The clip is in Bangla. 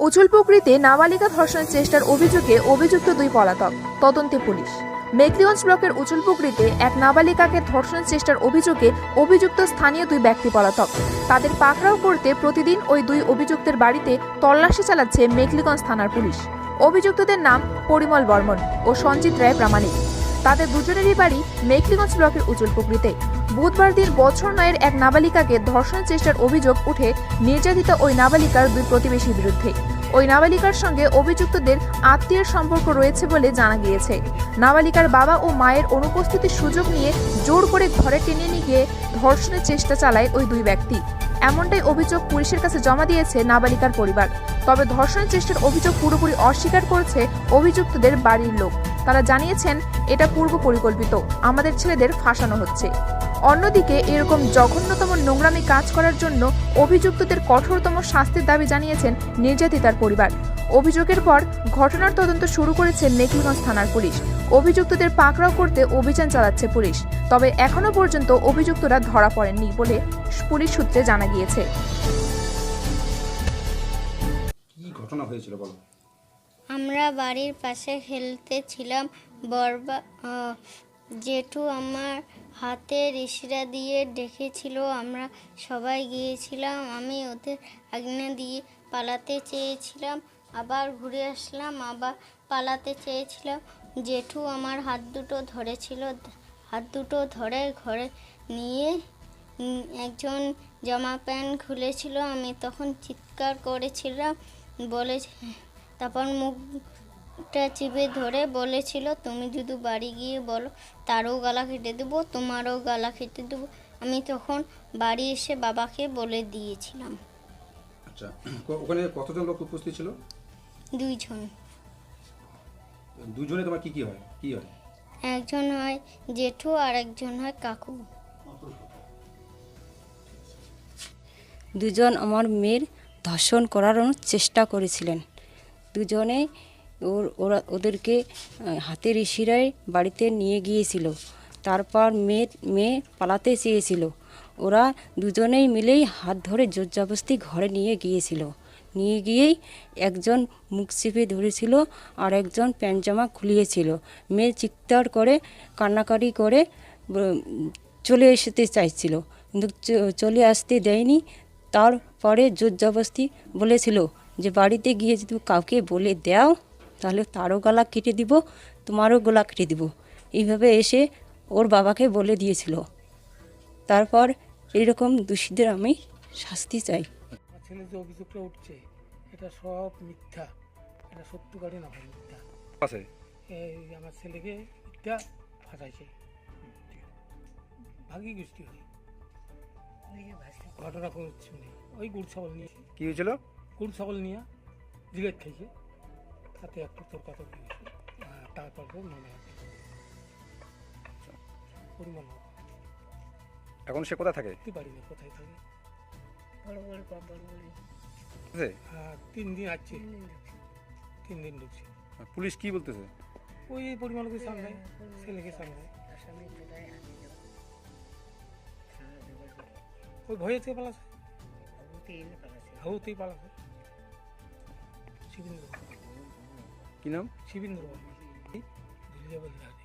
উচুলপুকুরিতে নাবালিকা ধর্ষণের চেষ্টার অভিযোগে অভিযুক্ত দুই পলাতক, তদন্তে পুলিশ। মেকলিগঞ্জ ব্লকের উচুলপুকুরিতে এক নাবালিকাকে ধর্ষণের চেষ্টার অভিযোগে অভিযুক্ত স্থানীয় দুই ব্যক্তি পলাতক। তাদের পাকড়াও করতে প্রতিদিন ওই দুই অভিযুক্তের বাড়িতে তল্লাশি চালাচ্ছে মেকলিগঞ্জ থানার পুলিশ। অভিযুক্তদের নাম পরিমল বর্মন ও সঞ্জিত রায় প্রামাণিক। তাদের দুজনেরই বাড়ি মেকলিগঞ্জ ব্লকের উচুলপুকুরিতে বুধবার দিন বছর নয়ের এক নাবালিকাকে ধর্ষণের চেষ্টার অভিযোগ উঠে নির্যাতিত ওই নাবালিকার দুই প্রতিবেশীর বিরুদ্ধে। ওই নাবালিকার সঙ্গে অভিযুক্তদের আত্মীয়ের সম্পর্ক রয়েছে বলে জানা গিয়েছে। নাবালিকার বাবা ও মায়ের অনুপস্থিতির সুযোগ নিয়ে জোর করে ঘরে টেনে নিয়ে গিয়ে ধর্ষণের চেষ্টা চালায় ওই দুই ব্যক্তি। এমনটাই অভিযোগ পুলিশের কাছে জমা দিয়েছে নাবালিকার পরিবার। তবে ধর্ষণের চেষ্টার অভিযোগ পুরোপুরি অস্বীকার করেছে অভিযুক্তদের বাড়ির লোক। তারা জানিয়েছেন, এটা পূর্ব পরিকল্পিত আমাদের ছেলেদের ফাঁসানো হচ্ছে। অন্যদিকে এরকম জঘন্যতম নোংরামি কাজ করার জন্য অভিযুক্তদের কঠোরতম শাস্তির দাবি জানিয়েছেন নির্যাতিতার পরিবার। অভিযোগের পর ঘটনার তদন্ত শুরু করেছে মেকিলগঞ্জ থানার পুলিশ। অভিযুক্তদের পাকড়াও করতে অভিযান চালাচ্ছে পুলিশ। তবে এখনও পর্যন্ত অভিযুক্তরা ধরা পড়েননি বলে পুলিশ সূত্রে জানা গিয়েছে। কি ঘটনা হয়েছিল বলো? আমরা বাড়ির পাশে খেলতেছিলাম বরবা আহ, জেঠু আমার হাতের ইশরা দিয়ে ডেকেছিল, আমরা সবাই গিয়েছিলাম, আমি ওদের আগ্নে দিয়ে পালাতে চেয়েছিলাম, আবার ঘুরে আসলাম, আবার পালাতে চেয়েছিলাম। জেঠু আমার হাত দুটো ধরেছিল, হাত দুটো ধরে ঘরে নিয়ে একজন জামা প্যান্ট খুলেছিল, আমি তখন চিৎকার করেছিলাম বলে তারপর মুখটা চিপে ধরে বলেছিল তুমি যদি বাড়ি গিয়ে বলো তারও গলা কেটে দেবো তোমারও গলা কেটে দেবো। আমি তখন বাড়ি এসে বাবাকে বলে দিয়েছিলাম। আচ্ছা ওখানে কতজন লোক উপস্থিত ছিল? দুইজন। দুজনে তোমার কি কি হয়? কি হয়? একজন হয় জেঠু আর একজন হয় কাকু। দুজন আমার মেয়ের ধর্ষণ করার চেষ্টা করেছিলেন। দুজনে ওর, ওরা, ওদেরকে হাতের ইশিরায় বাড়িতে নিয়ে গিয়েছিল। তারপর মেয়ে মেয়ে পালাতে চেয়েছিল। ওরা দুজনেই মিলেই হাত ধরে জোরজবস্তি ঘরে নিয়ে গিয়েছিল। নিয়ে গিয়েই একজন মুখ চিপে ধরেছিল আর একজন প্যান্ট জামা খুলিয়েছিল। মেয়ে চিৎকার করে, কান্নাকাটি করে চলে আসতে চাইছিল। কিন্তু চলে আসতে দেয়নি। তারপরে জোর জবস্তি বলেছিল যে, বাড়িতে গিয়ে যদি কাউকে বলে দাও তাহলে তারও গলা কেটে দিব তোমারও গলা কেটে দিব। এইভাবে এসে ওর বাবাকে বলে দিয়েছিল। তারপর এইরকম দোষীদের আমি শাস্তি চাই। ছেলে যে অভিযোগটা উঠছে এটা সব মিথ্যা। এটা সত্যকারী না মিথ্যা। আছে। এই আমার ছেলেকে মিথ্যা ফাঁসাইছে। ভাগি গোষ্ঠী হয়। ঘটনা কোনো কিছু নেই ওই গুড় ছাগল নিয়ে। কি হয়েছিল? গুড় ছাগল নিয়ে জিগেট খাইছে। তাতে একটু তর্কাতর্কি হয়েছে আহ, তারপর মনে হয় পরিমাণ এখন সে কোথায় থাকে? করতে পারি না কোথায় থাকে। আছে? হ্যাঁ তিন দিন আছে। তিন দিন ঢুকছে। পুলিশ কি বলতেছে? ওই পরিমাণ পরিমাণকে সামনে ছেলেকে সামনে ওই ভয়ে থেকে পালাছে হাউতেই পালাছে শিবেন্দ্র কি নাম? শিবেন্দ্র বলি আর